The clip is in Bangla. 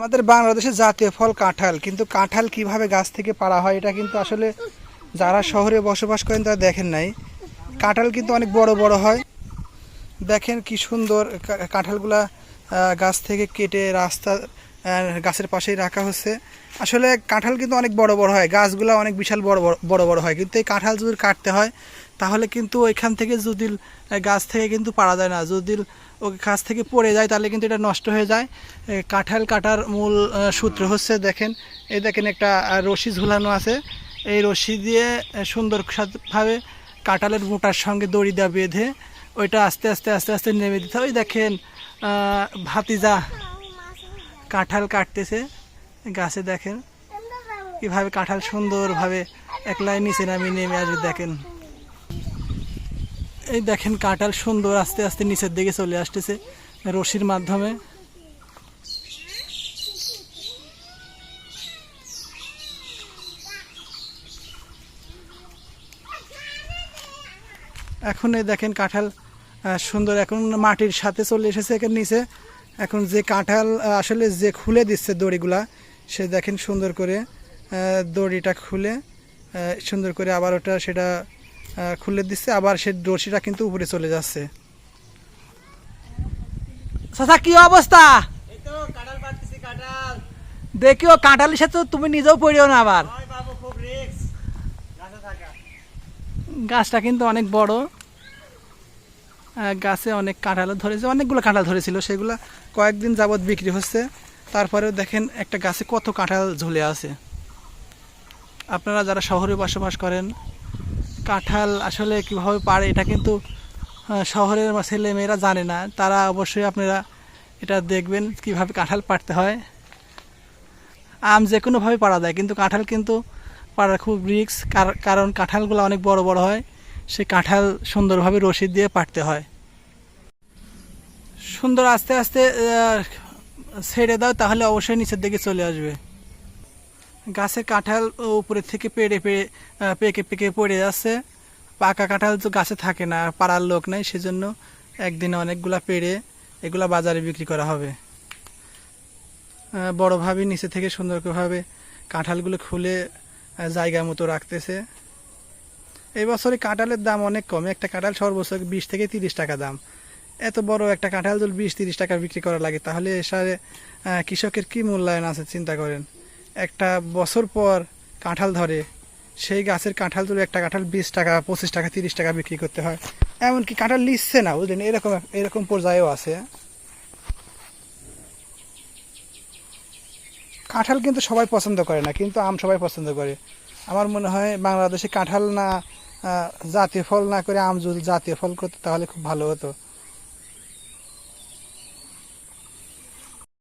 আমাদের বাংলাদেশের জাতীয় ফল কাঁঠাল, কিন্তু কাঁঠাল কীভাবে গাছ থেকে পাড়া হয় এটা কিন্তু আসলে যারা শহরে বসবাস করেন তারা দেখেন নাই। কাঁঠাল কিন্তু অনেক বড় বড় হয়। দেখেন কি সুন্দর কাঁঠালগুলা গাছ থেকে কেটে রাস্তা গাছের পাশেই রাখা হচ্ছে। আসলে কাঁঠাল কিন্তু অনেক বড় বড় হয়, গাছগুলো অনেক বিশাল বড় বড় বড় হয়। কিন্তু এই কাঁঠাল যদি কাটতে হয়, তাহলে কিন্তু ওইখান থেকে যদি গাছ থেকে কিন্তু পারা যায় না। যদি ওই গাছ থেকে পড়ে যায় তাহলে কিন্তু এটা নষ্ট হয়ে যায়। কাঁঠাল কাটার মূল সূত্র হচ্ছে দেখেন এই দেখেন একটা রশি ঝুলানো আছে। এই রশি দিয়ে আহ, সুন্দরভাবে কাঁঠালের মোটার সঙ্গে দড়ি দেওয়া বেঁধে ওইটা আস্তে আস্তে আস্তে আস্তে নেমে দিতে ওই দেখেন ভাতিজা কাঁঠাল কাটতেছে। গাছে দেখেন কীভাবে কাঁঠাল সুন্দরভাবে এক লাইন নিচে নামিয়ে নেমে আসবে দেখেন। এই দেখেন কাঁঠাল সুন্দর আস্তে আস্তে নিচের দিকে চলে আসতেছে রশির মাধ্যমে। এখন এই দেখেন কাঁঠাল সুন্দর। এখন মাটির সাথে চলে এসেছে এখানে নিচে। এখন যে কাঁঠাল আসলে যে খুলে দিচ্ছে দড়িগুলা, সে দেখেন সুন্দর করে দড়িটা খুলে সুন্দর করে আবার ওটা সেটা খুলে দিচ্ছে আবার সে রশিটা কিন্তু উপরে চলে যাচ্ছে। চাচা কি অবস্থা? দেখিও কাঁঠালের সাথে তুমি নিজেও পড়িও না আবার। বাবু খুব রিক্স গাছে থাকা। গাছটা কিন্তু অনেক বড়। গাছে অনেক কাঁঠালও ধরেছে অনেকগুলো কাঁঠাল ধরেছিল সেগুলো কয়েকদিন যাবৎ বিক্রি হচ্ছে। তারপরেও দেখেন একটা গাছে কত কাঁঠাল ঝুলে আছে। আপনারা যারা শহরে বসবাস করেন কাঁঠাল আসলে কীভাবে পারে, এটা কিন্তু শহরের ছেলে মেয়েরা জানে না। তারা অবশ্যই আপনারা এটা দেখবেন, কীভাবে কাঁঠাল পাড়তে হয়। আম যে কোনোভাবে পাড়া যায়, কিন্তু কাঁঠাল কিন্তু পাড়া খুব রিক্স কারণ কাঁঠালগুলো অনেক বড় বড় হয় সেই কাঁঠাল সুন্দরভাবে রশি দিয়ে পাড়তে হয়। সুন্দর আস্তে আস্তে ছেড়ে দাও, তাহলে অবশ্যই নিচের দিকে চলে আসবে। গাছের কাঁঠাল উপরের থেকে পেড়ে পেড়ে পেকে পেকে পড়ে যাচ্ছে। পাকা কাঁঠাল তো গাছে থাকে না, পাড়ার লোক নেই, সেজন্য একদিনে অনেকগুলা পেড়ে এগুলা বাজারে বিক্রি করা হবে। বড়োভাবে নিচে থেকে সুন্দরভাবে কাঁঠালগুলো খুলে জায়গা মতো রাখতেছে। এই বছরে কাঁঠালের দাম অনেক কম, একটা কাঁঠাল সর্বোচ্চ বিশ থেকে তিরিশ টাকা দাম। এত বড় একটা কাঁঠাল যদি বিশ তিরিশ টাকা বিক্রি করা লাগে, তাহলে এসারে কৃষকের কি মূল্যায়ন আছে, চিন্তা করেন। একটা বছর পর কাঁঠাল ধরে, সেই গাছের কাঁঠাল তুলে একটা কাঁঠাল বিশ টাকা, পঁচিশ টাকা, তিরিশ টাকা বিক্রি করতে হয়। এমনকি কাঁঠাল লিখছে না, বুঝলেন? এরকম এরকম পর্যায়েও আছে। কাঁঠাল কিন্তু সবাই পছন্দ করে না, কিন্তু আম সবাই পছন্দ করে। আমার মনে হয় বাংলাদেশে কাঁঠাল না জাতীয় ফল না করে আম যদি জাতীয় ফল করতো, তাহলে খুব ভালো হতো।